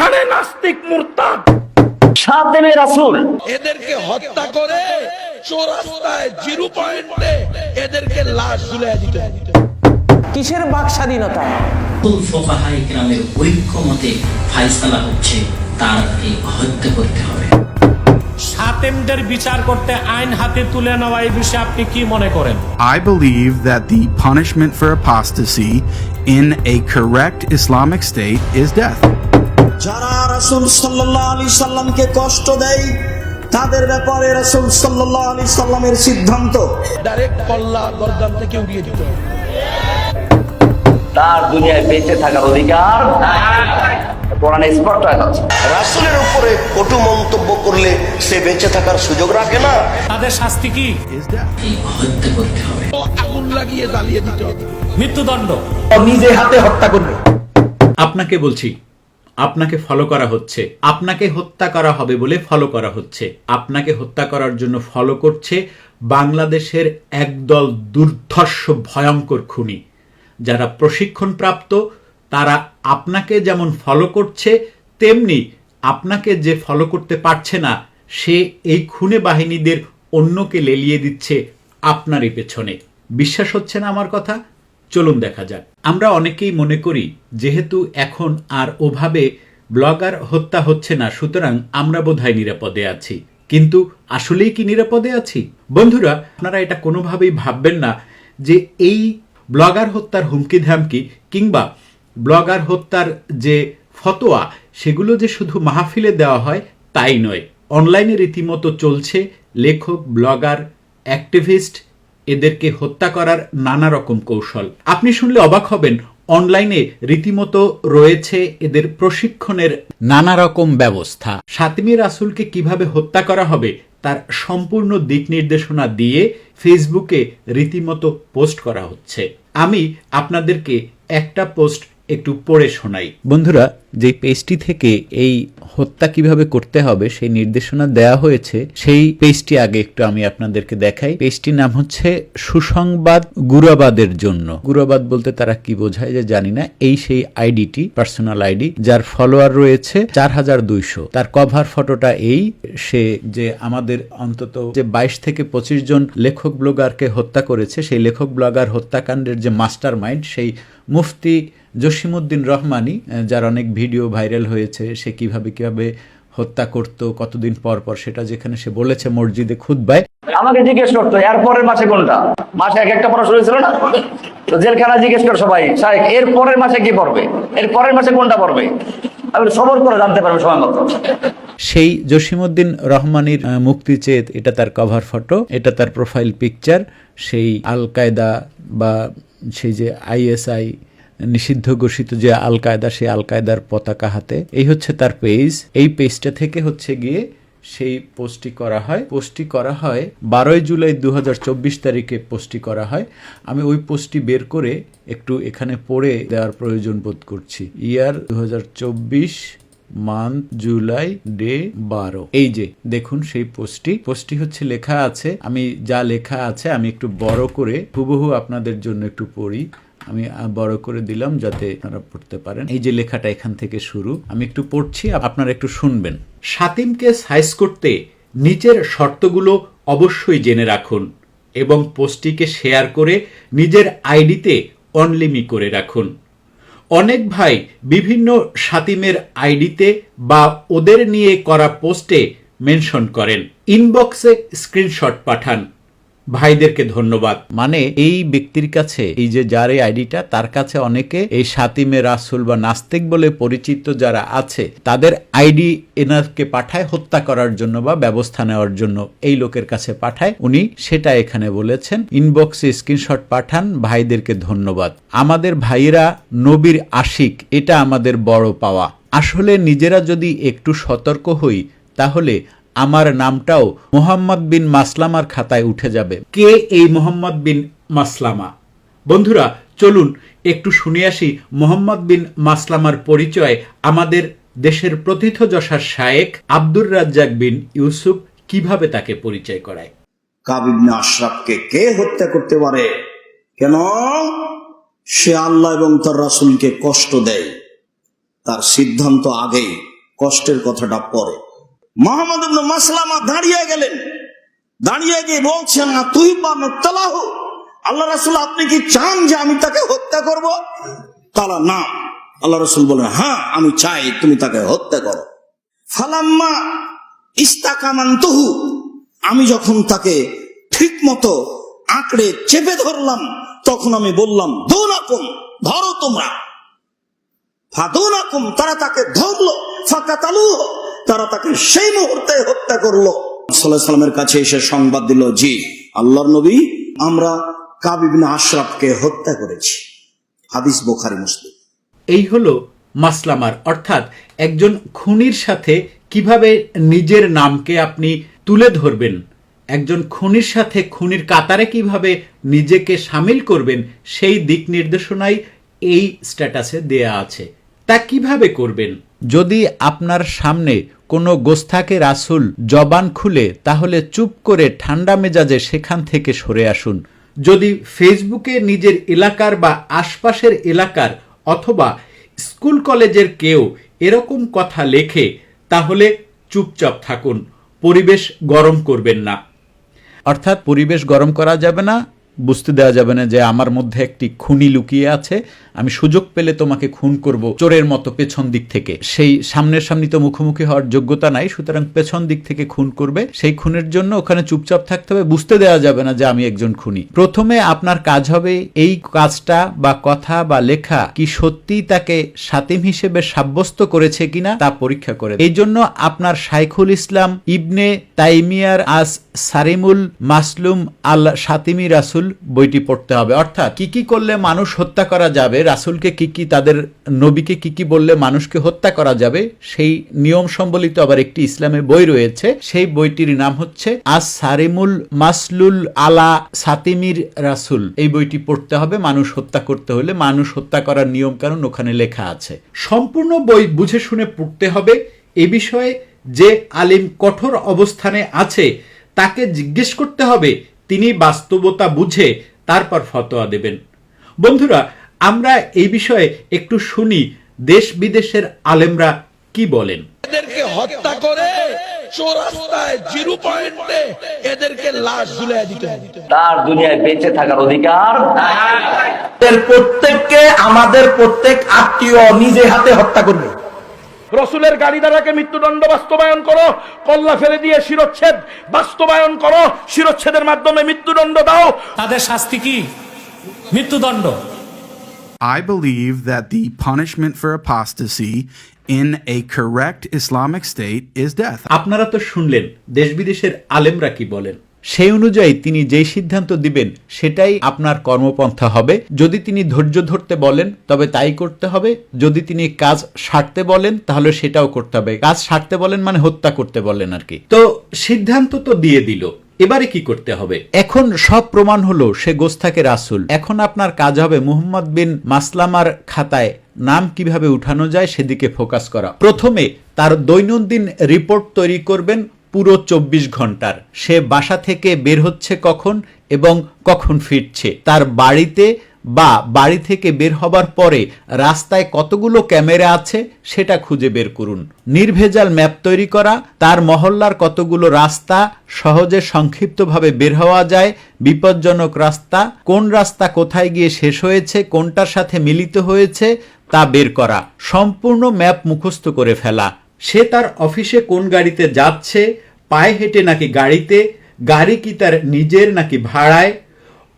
এখানে নাস্তিক মুরতাদ। সাতেমে রাসুল। এদেরকে হত্যা করে চৌরাস্তায় জিরো পয়েন্টে এদেরকে লাশ ঝুলিয়ে দিতে কিসের বাক স্বাধীনতা ফোকাহাই গ্রামের ঐক্যমতে ফাইসালা হচ্ছে তার হত্যা করতে হবে। সাতেমদের বিচার করতে আইন হাতে তুলে নেওয়া এই বিষয়ে আপনি কি মনে করেন? I believe that the punishment for apostasy in a correct Islamic state is death. যারা রাসূল সাল্লাল্লাহু আলাইহি সাল্লামকে কষ্ট দেয় তাদের ব্যাপারে রাসূল সাল্লাল্লাহু আলাইহি সাল্লামের সিদ্ধান্ত। ডাইরেক্ট কল্লা গর্দান থেকে উড়িয়ে দিতে তার দুনিয়ায় বেঁচে থাকার অধিকার কোরআনে স্পষ্ট হয়ে যাচ্ছে রাসূলের উপরে কটু মন্তব্য করলে সে বেঁচে থাকার সুযোগ রাখে না। তাদের শাস্তি কি? আগুন লাগিয়ে জ্বালিয়ে দিতে হবে। মৃত্যুদণ্ড। নিজে হাতে হত্যা করবে। আপনাকে বলছি আপনাকে ফলো করা হচ্ছে। আপনাকে হত্যা করা হবে বলে ফলো করা হচ্ছে। আপনাকে হত্যা করার জন্য ফলো করছে বাংলাদেশের একদল দুর্ধর্ষ, ভয়ঙ্কর খুনি। যারা প্রশিক্ষণপ্রাপ্ত, তারা আপনাকে যেমন ফলো করছে, তেমনি আপনাকে যে ফলো করতে পারছে না, সে এই খুনে বাহিনীদের অন্যকে লেলিয়ে দিচ্ছে আপনারই পেছনে। বিশ্বাস হচ্ছে না আমার কথা? চলুন দেখা যাক। আমরা অনেকেই মনে করি, যেহেতু এখন আর ওভাবে ব্লগার হত্যা হচ্ছে না, সুতরাং আমরা বোধহয় নিরাপদে আছি। কিন্তু আসলেই কি নিরাপদে আছি? বন্ধুরা, আপনারা এটা কোনোভাবেই ভাববেন না যে এই ব্লগার হত্যার হুমকি ধামকি কিংবা ব্লগার হত্যার যে ফতোয়া, সেগুলো যে শুধু মাহফিলে দেওয়া হয়, তাই নয়। অনলাইনে রীতিমতো চলছে লেখক, ব্লগার, অ্যাক্টিভিস্ট এদেরকে হত্যা করার নানা রকম কৌশল। আপনি শুনলে অবাক হবেন, অনলাইনে রীতিমতো রয়েছে এদের প্রশিক্ষণের নানা রকম ব্যবস্থা। সাতমি রাসুলকে কীভাবে হত্যা করা হবে, তার সম্পূর্ণ দিক নির্দেশনা দিয়ে ফেসবুকে রীতিমতো পোস্ট করা হচ্ছে। আমি আপনাদেরকে একটা পোস্ট একটু পড়ে শোনাই। বন্ধুরা যে পেজটি থেকে এই হত্যা কীভাবে করতে হবে সেই নির্দেশনা দেয়া হয়েছে, সেই পেজটি আগে একটু আমি আপনাদেরকে দেখাই। পেজটির নাম হচ্ছে সুসংবাদ গুরাবাদের জন্য। গুরাবাদ বলতে তারা কি বোঝায় যে জানি না, এই সেই আইডিটি, পার্সোনাল আইডি, যার ফলোয়ার রয়েছে চার হাজার দুইশো। তার কভার ফটোটা এই, সে যে আমাদের অন্তত যে বাইশ থেকে পঁচিশ জন লেখক ব্লগারকে হত্যা করেছে, সেই লেখক ব্লগার হত্যাকাণ্ডের যে মাস্টার মাইন্ড সেই মুফতি জসিমউদ্দিন রহমানি যার অনেক ভিডিও ভাইরাল হয়েছে সে কীভাবে কীভাবে হত্যা করতো কতদিন পর পর সেটা যেখানে সে বলেছে মসজিদে খুদ্বায় আমাকে জিজ্ঞেস করতো এর পরের মাসে কোনটা? মাসে এক একটা পড়া শুরু হয়েছিল না? তো জেলখানা জিজ্ঞেস করে সবাই শাহেখ এর পরের মাসে কি পড়বে? এর পরের মাসে কোনটা পড়বে? আমি সবর করে জানতে পারবে সময় মতো সেই জসিমউদ্দিন রহমানির আহ, মুক্তিচেত এটা তার কভার ফটো এটা তার প্রোফাইল পিকচার সেই আল কায়দা বা সেই যে আইএসআই নিষিদ্ধ ঘোষিত যে আল কায়দা সেই আল কায়দার পতাকা হাতে, এই হচ্ছে তার পেজ এই পেজটা থেকে হচ্ছে গিয়ে সেই পোস্টটি করা হয়। পোস্টটি করা হয় বারোই জুলাই দু হাজার চব্বিশ তারিখে পোস্টটি করা হয়। আমি ওই পোস্টটি বের করে একটু এখানে পড়ে দেওয়ার প্রয়োজন বোধ করছি। ইয়ার দু হাজার চব্বিশ মান্থ জুলাই ডে বারো। এই যে, দেখুন সেই পোস্টটি পোস্টটি হচ্ছে লেখা আছে। আমি যা লেখা আছে, আমি একটু বড় করে হুবহু আপনাদের জন্য একটু পড়ি। আমি বড় করে দিলাম যাতে আপনারা পড়তে পারেন। এই যে লেখাটা এখান থেকে শুরু। আমি একটু পড়ছি আপনারা একটু শুনবেন। সাতিমকে সাইজ করতে নিচের শর্তগুলো অবশ্যই জেনে রাখুন এবং পোস্টটিকে শেয়ার করে নিজের আইডিতে অনলিমি করে রাখুন। অনেক ভাই বিভিন্ন সাতিমের আইডিতে বা ওদের নিয়ে করা পোস্টে মেনশন করেন। ইনবক্সে স্ক্রিনশট পাঠান। ভাইদেরকে ধন্যবাদ। মানে এই ব্যক্তির কাছে, এই যে যার এই আইডিটা, তার কাছে অনেকে এই সাতিমে রাসুল বা নাস্তিক বলে পরিচিত যারা আছে, তাদের আইডি এনারকে পাঠায় হত্যা করার জন্য বা ব্যবস্থা নেওয়ার জন্য। এই লোকের কাছে পাঠায়, উনি সেটা এখানে বলেছেন। ইনবক্সে স্ক্রিনশট পাঠান, ভাইদেরকে ধন্যবাদ। আমাদের ভাইয়েরা নবীর আশিক, এটা আমাদের বড় পাওয়া। আসলে নিজেরা যদি একটু সতর্ক হই, তাহলে আমার নামটাও মোহাম্মদ বিন মাসলামার খাতায় উঠে যাবে। কে এই মোহাম্মদ বিন মাসলামা? বন্ধুরা, চলুন একটু শুনে আসি মোহাম্মদ বিন মাসলামার পরিচয়। আমাদের দেশের প্রথিতযশা শায়েক আব্দুর রাজ্জাক বিন ইউসুফ কীভাবে তাকে পরিচয় করায়? কাবিবনে আশরাফকে কে হত্যা করতে পারে? কেন? সে আল্লাহ এবং তার রাসূলকে কষ্ট দেয়। তার সিদ্ধান্ত আগেই কষ্টের কথাটা পরে। মোহাম্মদ মাসলামা দাঁড়িয়ে গেলেন। দাঁড়িয়ে গিয়ে বলছেন, না, তুই বা মুক্তালাহ আল্লাহ রাসুল, আপনি কি চান যে আমি তাকে হত্যা করব? তালা, না। আল্লাহ রসুল বলেন হ্যাঁ আমি চাই তুমি তাকে হত্যা করো। ফালাম্মা ইস্তাকামান্তহু আমি যখন তাকে ঠিক মতো আঁকড়ে চেপে ধরলাম, তখন আমি বললাম, দৌনাকুম, ধরো তোমরা। ফাদৌনাকুম, তারা তাকে ধরলো ফাঁকাতালু তারা তাকে সেই মুহূর্তে হত্যা করল। সাল্লামের কাছে এসে সংবাদ দিল, জি, আল্লাহর নবী, আমরা কাবিবিন আশরাফকে হত্যা করেছি। হাদিস বোখারি, মুসলিম। এই হলো মাসলামার। অর্থাৎ একজন খুনির সাথে কীভাবে নিজের নামকে আপনি তুলে ধরবেন, একজন খুনির সাথে খুনির কাতারে কীভাবে নিজেকে সামিল করবেন, সেই দিক নির্দেশনাই এই স্ট্যাটাসে দেয়া আছে। তা কীভাবে করবেন? যদি আপনার সামনে কোনো গোস্তাকে রাসুল জবান খুলে, তাহলে চুপ করে ঠান্ডা মেজাজে সেখান থেকে সরে আসুন। যদি ফেসবুকে নিজের এলাকার বা আশপাশের এলাকার অথবা স্কুল কলেজের কেউ এরকম কথা লেখে, তাহলে চুপচাপ থাকুন। পরিবেশ গরম করবেন না। অর্থাৎ পরিবেশ গরম করা যাবে না বুঝতে দেওয়া যাবে না যে আমার মধ্যে একটি খুনি লুকিয়ে আছে, আমি সুযোগ পেলে তোমাকে খুন করব চোরের মতো পেছন দিক থেকে। সেই সামনের সামনে তো মুখোমুখি হওয়ার যোগ্যতা নাই, সুতরাং পেছন দিক থেকে খুন করবে। সেই খুনের জন্য ওখানে চুপচাপ থাকতে হবে, বুঝতে দেওয়া যাবে না যে আমি একজন খুনি। প্রথমে আপনার কাজ হবে এই কাজটা বা কথা বা লেখা কি সত্যি তাকে সাতিম হিসেবে সাব্যস্ত করেছে কিনা তা পরীক্ষা করে। এই জন্য আপনার সাইখুল ইসলাম ইবনে তাইমিয়ার আস সারিমুল মাসলুম আল সাতিমি রাসুল বইটি পড়তে হবে। অর্থাৎ কি কি করলে মানুষ হত্যা করা যাবে, রাসুলকে কি কি, তাদের নবীকে কি কি বললে মানুষকে হত্যা করা যাবে, সেই নিয়ম সম্বলিত আবার একটি ইসলামের বই রয়েছে। সেই বইটির নাম হচ্ছে আস সারিমুল মাসলুল আলা সাতিমির রাসুল। এই বইটি পড়তে হবে মানুষ হত্যা করতে হলে। মানুষ হত্যা করার নিয়ম কানুন ওখানে লেখা আছে। সম্পূর্ণ বই বুঝে শুনে পড়তে হবে। এ বিষয়ে যে আলিম কঠোর অবস্থানে আছে, তাকে জিজ্ঞেস করতে হবে তিনি বাস্তবতা বুঝে তারপর ফতোয়া দেবেন। বন্ধুরা আমরা এই বিষয়ে একটু শুনি দেশ বিদেশের আলেমরা কি বলেন। এদেরকে হত্যা করে চৌরাস্তায় জিরো পয়েন্টে এদেরকে লাশ ঝুলিয়ে দিতে তার দুনিয়ায় বেঁচে থাকার অধিকার প্রত্যেককে আমাদের প্রত্যেক আত্মীয় নিজে হাতে হত্যা করবে। রসুলের গাড়ি দ্বারাকে মৃত্যুদণ্ড বাস্তবায়ন করো কল্লা ফেলে দিয়ে শিরচ্ছেদ বাস্তবায়ন করো শিরচ্ছেদের মাধ্যমে মৃত্যুদণ্ড দাও। তাদের শাস্তি কি? মৃত্যুদণ্ড। I believe that the punishment for apostasy in a correct Islamic state is death. আপনারা তো শুনলেন দেশ বিদেশের আলেমরা কি বলেন? সেই অনুযায়ী তিনি যেই সিদ্ধান্ত দিবেন, সেটাই আপনার কর্মপন্থা হবে। যদি তিনি ধৈর্য ধরতে বলেন, তবে তাই করতে হবে। যদি তিনি কাজ সারতে বলেন, তাহলে সেটাও করতে হবে। কাজ সারতে বলেন মানে হত্যা করতে বলেন আর কি তো সিদ্ধান্ত তো দিয়ে দিল। এবারে কি করতে হবে? এখন সব প্রমাণ হলো সে গোস্তাকে রাসুল। এখন আপনার কাজ হবে মুহম্মদ বিন মাসলামার খাতায় নাম কীভাবে উঠানো যায় সেদিকে ফোকাস করা। প্রথমে তার দৈনন্দিন রিপোর্ট তৈরি করবেন পুরো চব্বিশ ঘণ্টার। সে বাসা থেকে বের হচ্ছে কখন এবং কখন ফিরছে? তার বাড়িতে বা বাড়ি থেকে বের হবার পরে রাস্তায় কতগুলো ক্যামেরা আছে সেটা খুঁজে বের করুন। নির্ভেজাল ম্যাপ তৈরি করা, তার মহল্লার কতগুলো রাস্তা, সহজে সংক্ষিপ্তভাবে বের হওয়া যায়, বিপজ্জনক রাস্তা, কোন রাস্তা কোথায় গিয়ে শেষ হয়েছে, কোনটার সাথে মিলিত হয়েছে, তা বের করা। সম্পূর্ণ ম্যাপ মুখস্থ করে ফেলা। সে তার অফিসে কোন গাড়িতে যাচ্ছে, পায়ে হেঁটে নাকি গাড়িতে, গাড়ি কি তার নিজের নাকি ভাড়ায়,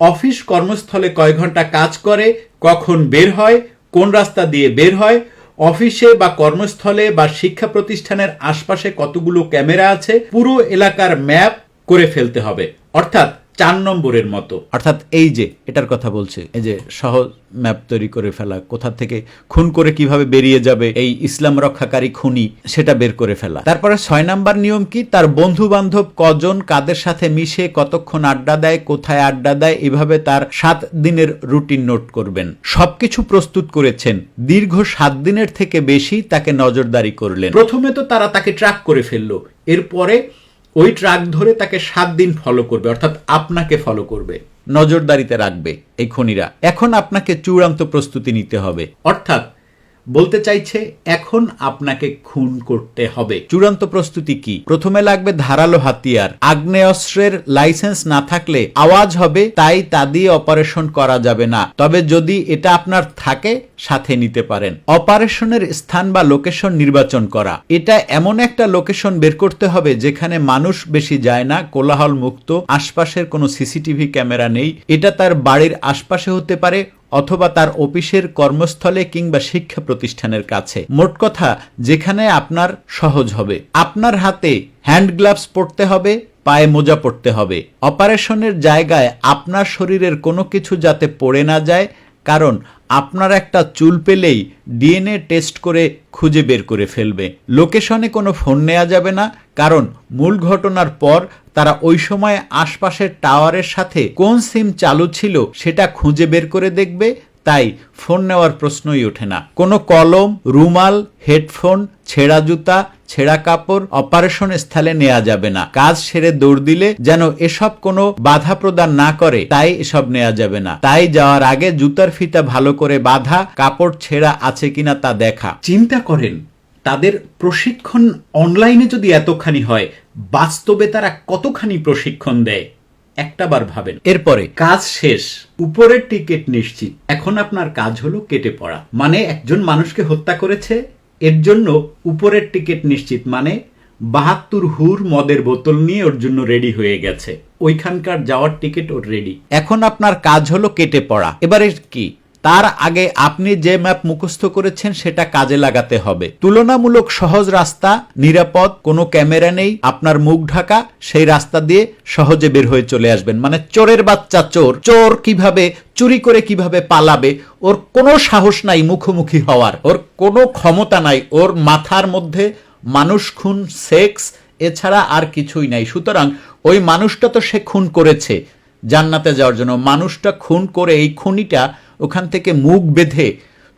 অফিস কর্মস্থলে কয় ঘণ্টা কাজ করে, কখন বের হয়, কোন রাস্তা দিয়ে বের হয়, অফিসে বা কর্মস্থলে বা শিক্ষা প্রতিষ্ঠানের আশপাশে কতগুলো ক্যামেরা আছে, পুরো এলাকার ম্যাপ করে ফেলতে হবে। অর্থাৎ চার নম্বরের মতো। অর্থাৎ এই যে, এটার কথা বলছে, এই যে সহজ ম্যাপ তৈরি করে ফেলা, কোথা থেকে খুন করে কীভাবে বেরিয়ে যাবে, এই ইসলাম রক্ষাকারী খুনি, সেটা বের করে ফেলা। তারপরে ছয় নাম্বার নিয়ম কি? তার বন্ধু বান্ধব কজন কাদের সাথে মিশে, কতক্ষণ আড্ডা দেয়, কোথায় আড্ডা দেয়, এভাবে তার সাত দিনের রুটিন নোট করবেন। সবকিছু প্রস্তুত করেছেন। দীর্ঘ সাত দিনের থেকে বেশি তাকে নজরদারি করলেন। প্রথমে তো তারা তাকে ট্র্যাক করে ফেলল। এরপরে ওই ট্রাক ধরে তাকে সাত দিন ফলো করবে অর্থাৎ আপনাকে ফলো করবে। নজরদারিতে রাখবে এই খনিরা। এখন আপনাকে চূড়ান্ত প্রস্তুতি নিতে হবে। অর্থাৎ বলতে চাইছে এখন আপনাকে খুন করতে হবে। চূড়ান্ত প্রস্তুতি কি? প্রথমে লাগবে ধারালো হাতিয়ার। আগ্নেয়স্ত্রের লাইসেন্স না থাকলে আওয়াজ হবে তাই তা দিয়ে অপারেশন করা যাবে না। তবে যদি এটা আপনার থাকে সাথে নিতে পারেন। অপারেশনের স্থান বা লোকেশন নির্বাচন করা। এটা এমন একটা লোকেশন বের করতে হবে যেখানে মানুষ বেশি যায় না কোলাহল মুক্ত আশপাশের কোনো সিসিটিভি ক্যামেরা নেই। এটা তার বাড়ির আশপাশে হতে পারে অথবা তার অফিসের কর্মস্থলে কিংবা শিক্ষা প্রতিষ্ঠানের কাছে। মোট কথা, যেখানে আপনার সহজ হবে। আপনার হাতে হ্যান্ড গ্লাভস পরতে হবে, পায়ে মোজা পড়তে হবে। অপারেশনের জায়গায় আপনার শরীরের কোনো কিছু যাতে পড়ে না যায় কারণ আপনার একটা চুল পেলেই ডিএনএ টেস্ট করে খুঁজে বের করে ফেলবে। লোকেশনে কোনো ফোন নেওয়া যাবে না, কারণ মূল ঘটনার পর তারা ওই সময় আশপাশের টাওয়ারের সাথে কোন সিম চালু ছিল সেটা খুঁজে বের করে দেখবে তাই ফোন নেওয়ার প্রশ্নই ওঠে না। কোনো কলম, রুমাল, হেডফোন, ছেঁড়া জুতা, ছেঁড়া কাপড় অপারেশন স্থলে নেওয়া যাবে না। কাজ সেরে দৌড় দিলে যেন এসব কোনো বাধা প্রদান না করে, তাই এসব নেওয়া যাবে না। তাই যাওয়ার আগে জুতার ফিতা ভালো করে বাধা, কাপড় ছেঁড়া আছে কিনা তা দেখা। চিন্তা করেন, তাদের প্রশিক্ষণ অনলাইনে যদি এতখানি হয়, বাস্তবে তারা কতখানি প্রশিক্ষণ দেয়? একটাবার ভাবেন। এরপরে, কাজ শেষ। উপরের টিকিট নিশ্চিত। এখন আপনার কাজ হলো কেটে পড়া। মানে একজন মানুষকে হত্যা করেছে, এর জন্য উপরের টিকিট নিশ্চিত। মানে বাহাত্তর হুর মদের বোতল নিয়ে ওর জন্য রেডি হয়ে গেছে। ওইখানকার যাওয়ার টিকিট ওর রেডি। এখন আপনার কাজ হলো কেটে পড়া। এবারে কি? তার আগে আপনি যে ম্যাপ মুখস্থ করেছেন সেটা কাজে লাগাতে হবে। তুলনামূলক সহজ রাস্তা, নিরাপদ, কোনো ক্যামেরা নেই, আপনার মুখ ঢাকা, সেই রাস্তা দিয়ে সহজে বের হয়ে চলে আসবেন। মানে চোরের বাচ্চা চোর চোর কীভাবে, চুরি করে কীভাবে পালাবে, ওর কোনো সাহস নাই মুখোমুখি হওয়ার। ওর কোনো ক্ষমতা নাই, ওর মাথার মধ্যে মানুষ খুন, সেক্স, এছাড়া আর কিছুই নাই। সুতরাং ওই মানুষটা তো সে খুন করেছে জান্নাতে যাওয়ার জন্য। মানুষটা খুন করে এই খুনিটা ওখান থেকে মুখ বেঁধে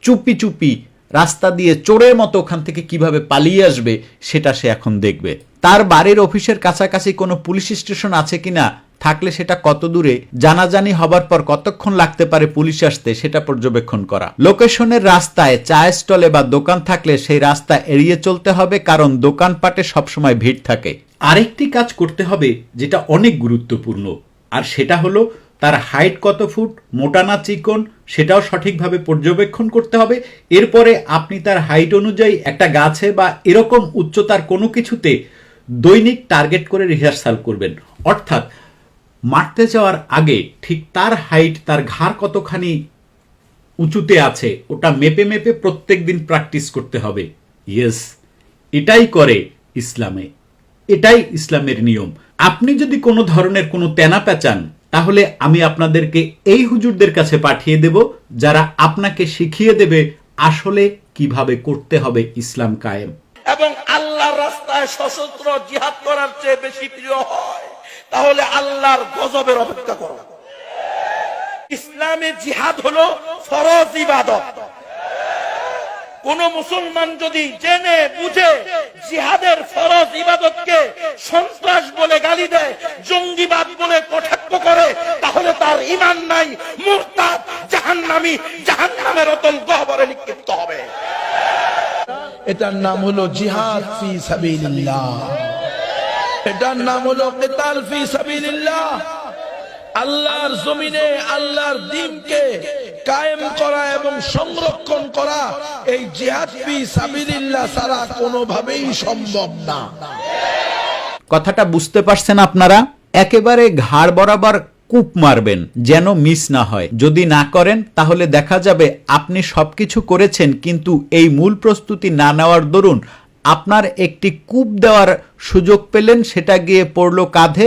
চুপি চুপি রাস্তা দিয়ে চোরের মতো ওখান থেকে কীভাবে পালিয়ে আসবে, সেটা সে এখন দেখবে। তার বাড়ির অফিসের কাছাকাছি কোনো পুলিশ স্টেশন আছে কিনা, থাকলে সেটা কত দূরে, জানাজানি হবার পর কতক্ষণ লাগতে পারে পুলিশ আসতে, সেটা পর্যবেক্ষণ করা। লোকেশনের রাস্তায় চায়ের স্টলে বা দোকান থাকলে সেই রাস্তা এড়িয়ে চলতে হবে, কারণ দোকানপাটে সবসময় ভিড় থাকে। আরেকটি কাজ করতে হবে, যেটা অনেক গুরুত্বপূর্ণ, আর সেটা হলো তার হাইট কত ফুট, মোটা না চিকন, সেটাও সঠিকভাবে পর্যবেক্ষণ করতে হবে। এরপরে আপনি তার হাইট অনুযায়ী একটা গাছে বা এরকম উচ্চতার কোনো কিছুতে দৈনিক টার্গেট করে রিহার্সাল করবেন। অর্থাৎ মারতে যাওয়ার আগে ঠিক তার হাইট, তার ঘাড় কতখানি উঁচুতে আছে, ওটা মেপে মেপে প্রত্যেক দিন প্র্যাকটিস করতে হবে। ইয়েস, এটাই করে ইসলামে। এটাই ইসলামের নিয়ম। আপনি যদি কোনো ধরনের কোনো তেনা পেঁচান তাহলে আমি আপনাদেরকে এই হুজুরদের কাছে পাঠিয়ে দেব, যারা আপনাকে শিখিয়ে দেবে আসলে কীভাবে করতে হবে ইসলাম কায়েম। এবং আল্লাহর রাস্তায় সশস্ত্র জিহাদ করার চেয়ে বেশি প্রিয় হয়। তাহলে আল্লাহর গজবের অপেক্ষা করো। ইসলামে জিহাদ হলো ফরজ ইবাদত। কোন মুসলমান যদি জেনে, বুঝে জিহাদের ফরজ ইবাদতকে সন্ত্রাস বলে গালি দেয়, জঙ্গিবাদ বলে কটাক্ষ করে, তাহলে তার ইমান নাই। মুরতাদ জাহান্নামী, জাহান্নামের অতল গহবরে নিক্ষিপ্ত হবে। এটার নাম হলো জিহাদ ফি সাবিলিল্লাহ। এটার নাম হলো কেতাল ফি সাবিলিল্লাহ। আল্লাহর জমিনে আল্লাহর দিনকে কায়েম করা এবং সংরক্ষণ করা, এই জিহাদ ফি সাবিলিল্লাহ ছাড়া কোনোভাবেই সম্ভব না। কথাটা বুঝতে পারছেন আপনারা? একেবারে ঘাড় বরাবর কূপ মারবেন, যেন মিস না হয়। যদি না করেন, তাহলে দেখা যাবে আপনি সবকিছু করেছেন, কিন্তু এই মূল প্রস্তুতি না নেওয়ার দরুন আপনার একটি কূপ দেওয়ার সুযোগ পেলেন, সেটা গিয়ে পড়ল কাঁধে,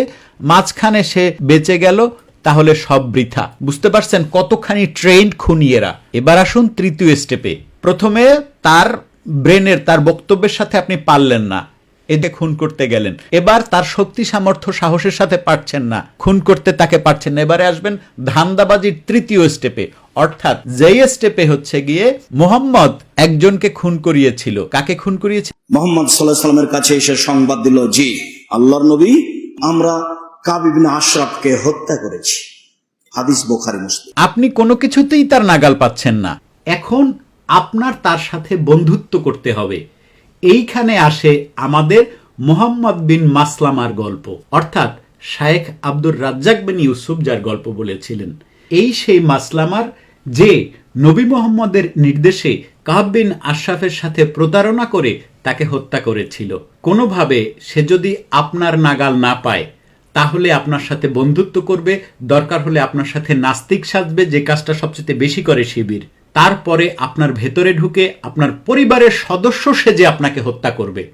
মাঝখানে সে বেঁচে গেল তাহলে সব বৃথা। বুঝতে পারছেন কতখানি ট্রেন্ড খুনিয়েরা? এবার আসুন তৃতীয় স্টেপে প্রথমে তার ব্রেনের তার বক্তব্যের সাথে আপনি পারলেন না। এতে খুন করতে গেলেন। এবার তার শক্তি, সামর্থ্য, সাহসের সাথে পারছেন না। খুন করতে তাকে পারছেন না। এবারে আসবেন ধান্দাবাজির তৃতীয় স্টেপে অর্থাৎ যেই স্টেপে হচ্ছে গিয়ে মোহাম্মদ একজনকে খুন করিয়েছিল। কাকে খুন করিয়েছিল? মোহাম্মদ সাল্লাহ সাল্লামের কাছে এসে সংবাদ দিল, জি, আল্লাহর নবী, আমরা কাবিবিন আশরাফকে হত্যা করেছি। হাদিস বোখারি, মুসলিম। আপনি কোনো কিছুতেই তার নাগাল পাচ্ছেন না। এখন আপনার তার সাথে বন্ধুত্ব করতে হবে। এইখানে আসে আমাদের মোহাম্মদ বিন মাসলামার গল্প। অর্থাৎ শায়েখ আব্দুর রাজ্জাক বিন ইউসুফ যার গল্প বলেছিলেন। এই সেই মাসলামার যে নবী মোহাম্মদের নির্দেশে কাহাব আশরাফের সাথে প্রতারণা করে তাকে হত্যা করেছিল। কোনোভাবে সে যদি আপনার নাগাল না পায় তাহলে আপনার সাথে বন্ধুত্ব করবে, দরকার হলে আপনার সাথে নাস্তিক সাজবে, যে কাজটা সবচেয়ে বেশি করে শিবির। তারপরে আপনার ভেতরে ঢুকে আপনার পরিবারের সদস্য সেজে আপনাকে হত্যা করবে।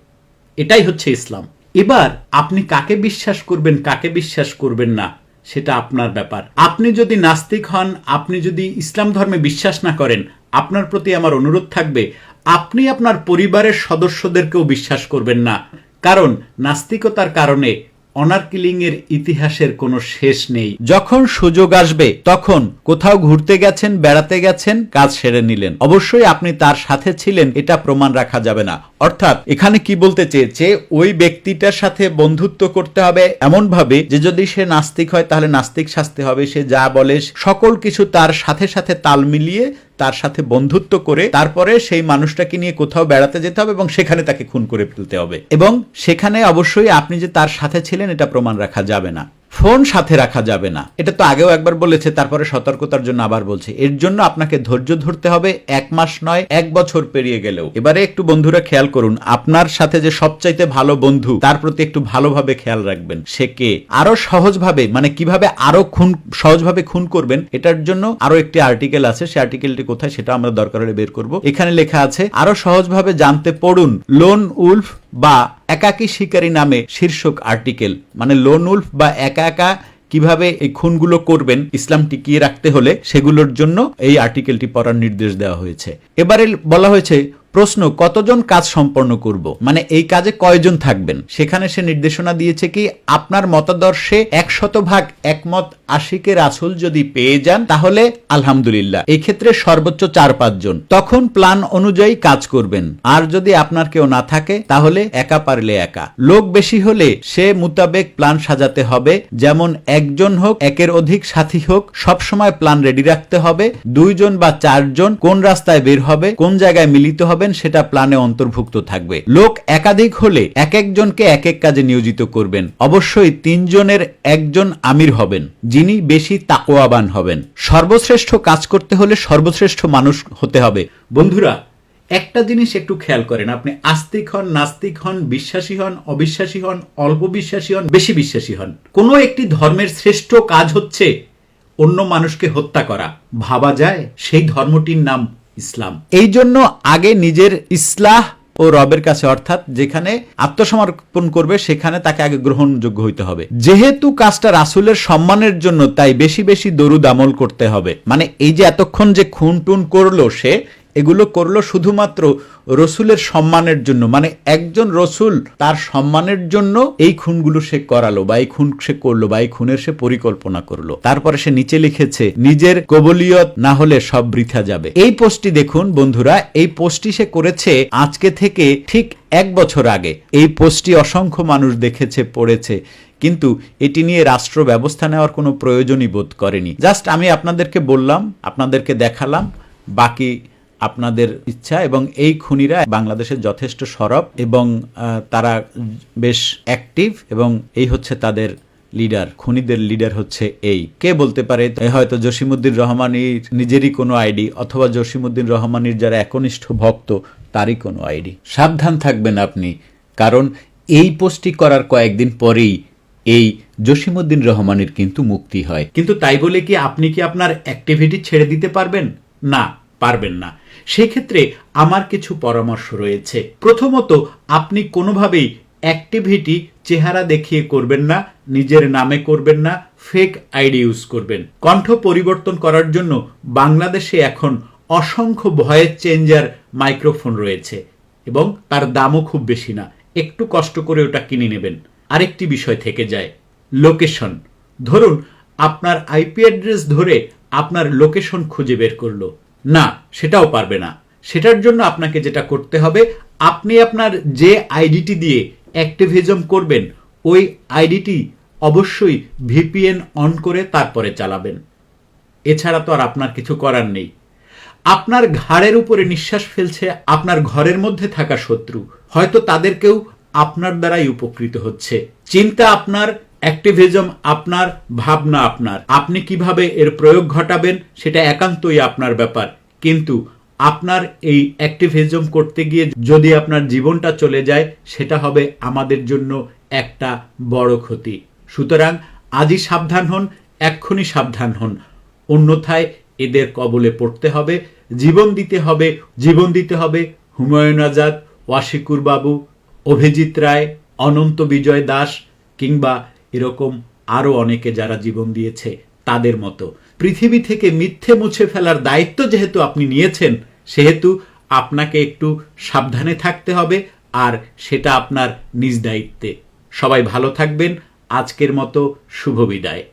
এটাই হচ্ছে ইসলাম। এবার আপনি কাকে বিশ্বাস করবেন, কাকে বিশ্বাস করবেন না, সেটা আপনার ব্যাপার। আপনি যদি নাস্তিক হন, আপনি যদি ইসলাম ধর্মে বিশ্বাস না করেন, আপনার প্রতি আমার অনুরোধ থাকবে, আপনি আপনার পরিবারের সদস্যদেরকেও বিশ্বাস করবেন না। কারণ নাস্তিকতার কারণে অনার কিলিং এর ইতিহাসের কোনো শেষ নেই। যখন সুযোগ আসবে, তখন কোথাও ঘুরতে গেছেন, বেড়াতে গেছেন, কাজ সেরে নিলেন। অবশ্যই আপনি তার সাথে ছিলেন, এটা প্রমাণ রাখা যাবে না। অর্থাৎ, এখানে কি বলতে চেয়েছে? ওই ব্যক্তিটার সাথে বন্ধুত্ব করতে হবে এমন ভাবে যে যদি সে নাস্তিক হয়, তাহলে নাস্তিক শাস্তি হবে, সে যা বলে, সকল কিছু তার সাথে সাথে তাল মিলিয়ে তার সাথে বন্ধুত্ব করে তারপরে সেই মানুষটাকে নিয়ে কোথাও বেড়াতে যেতে হবে এবং সেখানে তাকে খুন করে ফেলতে হবে। এবং সেখানে অবশ্যই আপনি যে তার সাথে ছিলেন এটা প্রমাণ রাখা যাবে না। ফোন সাথে রাখা যাবে না। এটা তো আগেও একবার বলেছে, তারপরে সতর্কতার জন্য আবার বলছে। এর জন্য আপনাকে ধৈর্য ধরতে হবে, এক মাস নয়, এক বছর পেরিয়ে গেলেও। এবারে একটু বন্ধুরা খেয়াল করুন, আপনার সাথে যে সবচাইতে ভালো বন্ধু, তার প্রতি একটু ভালোভাবে খেয়াল রাখবেন। সে কে? আরও সহজভাবে মানে কীভাবে আরও খুন, সহজভাবে খুন করবেন, এটার জন্য আরও একটি আর্টিকেল আছে। সে আর্টিকেলটি কোথায় সেটা আমরা দরকার হলে বের করব। এখানে লেখা আছে, আরও সহজভাবে জানতে পড়ুন। লোন উলফ বা একাকী শিকারী নামে শীর্ষক আর্টিকেল মানে লোন উলফ বা একা একা কীভাবে এই খুনগুলো করবেন, ইসলাম টিকিয়ে রাখতে হলে সেগুলোর জন্য এই আর্টিকেলটি পড়ার নির্দেশ দেওয়া হয়েছে। এবারে বলা হয়েছে, প্রশ্ন, কতজন কাজ সম্পন্ন করব? মানে এই কাজে কয়জন থাকবেন? সেখানে সে নির্দেশনা দিয়েছে কি, আপনার মতাদর্শে একশত ভাগ একমত আশিকে রাসুল যদি পেয়ে যান, তাহলে আলহামদুলিল্লাহ। এই ক্ষেত্রে সর্বোচ্চ চার পাঁচজন তখন প্ল্যান অনুযায়ী কাজ করবেন। আর যদি আপনার কেউ না থাকে, তাহলে একা পারলে একা। লোক বেশি হলে সে মোতাবেক প্ল্যান সাজাতে হবে। যেমন একজন হোক, একের অধিক সাথী হোক সব সময় প্ল্যান রেডি রাখতে হবে। দুইজন বা চারজন কোন রাস্তায় বের হবে, কোন জায়গায় মিলিত হবেন, সেটা প্ল্যানে অন্তর্ভুক্ত থাকবে। লোক একাধিক হলে এক একজনকে এক এক কাজে নিয়োজিত করবেন। অবশ্যই তিনজনের একজন আমির হবেন যিনি বেশি তাকোয়াবান হবেন। সর্বশ্রেষ্ঠ কাজ করতে হলে সর্বশ্রেষ্ঠ মানুষ হতে হবে। বন্ধুরা, একটা জিনিস একটু খেয়াল করেন। আপনি আস্তিক হন, নাস্তিক হন, বিশ্বাসী হন, অবিশ্বাসী হন, অল্প বিশ্বাসী হন, বেশি বিশ্বাসী হন। কোনো একটি ধর্মের শ্রেষ্ঠ কাজ হচ্ছে অন্য মানুষকে হত্যা করা। ভাবা যায় সেই ধর্মটির নাম ইসলাম। এই জন্য আগে নিজের ইসলাহ ও রবের কাছে, অর্থাৎ যেখানে আত্মসমর্পণ করবে, সেখানে তাকে আগে গ্রহণযোগ্য হইতে হবে। যেহেতু কাজটা রাসুলের সম্মানের জন্য, তাই বেশি বেশি দরুদ আমল করতে হবে। মানে এই যে এতক্ষণ যে খুন টুন করল সে এগুলো করল শুধুমাত্র রসুলের সম্মানের জন্য। মানে একজন রসুল তার সম্মানের জন্য এই খুনগুলো সে করালো বা এই খুন সে করল বা এই খুনের সে পরিকল্পনা করল। তারপরে সে নিচে লিখেছে, নিজের কবলিয়ত না হলে সব বৃথা যাবে। এই পোস্টটি দেখুন বন্ধুরা, এই পোস্টটি সে করেছে আজকে থেকে ঠিক এক বছর আগে। এই পোস্টটি অসংখ্য মানুষ দেখেছে, পড়েছে, কিন্তু এটি নিয়ে রাষ্ট্র ব্যবস্থা নেওয়ার কোনো প্রয়োজনই বোধ করেনি। জাস্ট আমি আপনাদেরকে বললাম, আপনাদেরকে দেখালাম, বাকি আপনাদের ইচ্ছা এবং এই খুনিরা বাংলাদেশের যথেষ্ট সরব এবং তারা বেশ অ্যাক্টিভ এবং এই হচ্ছে তাদের লিডার খুনিদের লিডার হচ্ছে এই। কে বলতে পারে হয়তো জসিমুদ্দিন রহমানির নিজেরই কোনো আইডি অথবা জসিমুদ্দিন রহমানির যারা একনিষ্ঠ ভক্ত, তারই কোনো আইডি। সাবধান থাকবেন আপনি, কারণ এই পোস্টটি করার কয়েকদিন পরেই এই জসিমুদ্দিন রহমানের কিন্তু মুক্তি হয়। কিন্তু তাই বলে কি আপনি কি আপনার অ্যাক্টিভিটি ছেড়ে দিতে পারবেন? না পারবেন না। সেক্ষেত্রে আমার কিছু পরামর্শ রয়েছে। প্রথমত, আপনি কোনোভাবেই অ্যাক্টিভিটি চেহারা দেখিয়ে করবেন না, নিজের নামে করবেন না ফেক আইডি ইউজ করবেন। কণ্ঠ পরিবর্তন করার জন্য বাংলাদেশে এখন অসংখ্য ভয়েস চেঞ্জার মাইক্রোফোন রয়েছে এবং তার দামও খুব বেশি না। একটু কষ্ট করে ওটা কিনে নেবেন। আরেকটি বিষয় থেকে যায় লোকেশন ধরুন, আপনার আইপি অ্যাড্রেস ধরে আপনার লোকেশন খুঁজে বের করল। না, সেটাও পারবে না। সেটার জন্য আপনাকে যেটা করতে হবে, আপনি আপনার যে আইডিটি দিয়ে অ্যাক্টিভিজম করবেন, ওই আইডিটি অবশ্যই ভিপিএন অন করে তারপরে চালাবেন। এছাড়া তো আর আপনার কিছু করার নেই। আপনার ঘাড়ের উপরে নিঃশ্বাস ফেলছে, আপনার ঘরের মধ্যে থাকা শত্রু। হয়তো তাদেরকেও আপনার দ্বারাই উপকৃত হচ্ছে। চিন্তা আপনার অ্যাক্টিভিজম আপনার, ভাবনা আপনার। আপনি কীভাবে এর প্রয়োগ ঘটাবেন সেটা একান্তই আপনার ব্যাপার। কিন্তু আপনার এই অ্যাক্টিভিজম করতে গিয়ে যদি আপনার জীবনটা চলে যায়, সেটা হবে আমাদের জন্য একটা বড় ক্ষতি। সুতরাং আজই সাবধান হন, এক্ষুনি সাবধান হন। অন্যথায় এদের কবলে পড়তে হবে, জীবন দিতে হবে, জীবন দিতে হবে হুমায়ুন আজাদ, ওয়াশিকুর বাবু, অভিজিৎ রায়, অনন্ত বিজয় দাস কিংবা এরকম আরও অনেকে যারা জীবন দিয়েছে তাদের মতো। পৃথিবী থেকে মিথ্যে মুছে ফেলার দায়িত্ব যেহেতু আপনি নিয়েছেন, সেহেতু আপনাকে একটু সাবধানে থাকতে হবে আর সেটা আপনার নিজ দায়িত্বে। সবাই ভালো থাকবেন। আজকের মতো শুভ বিদায়।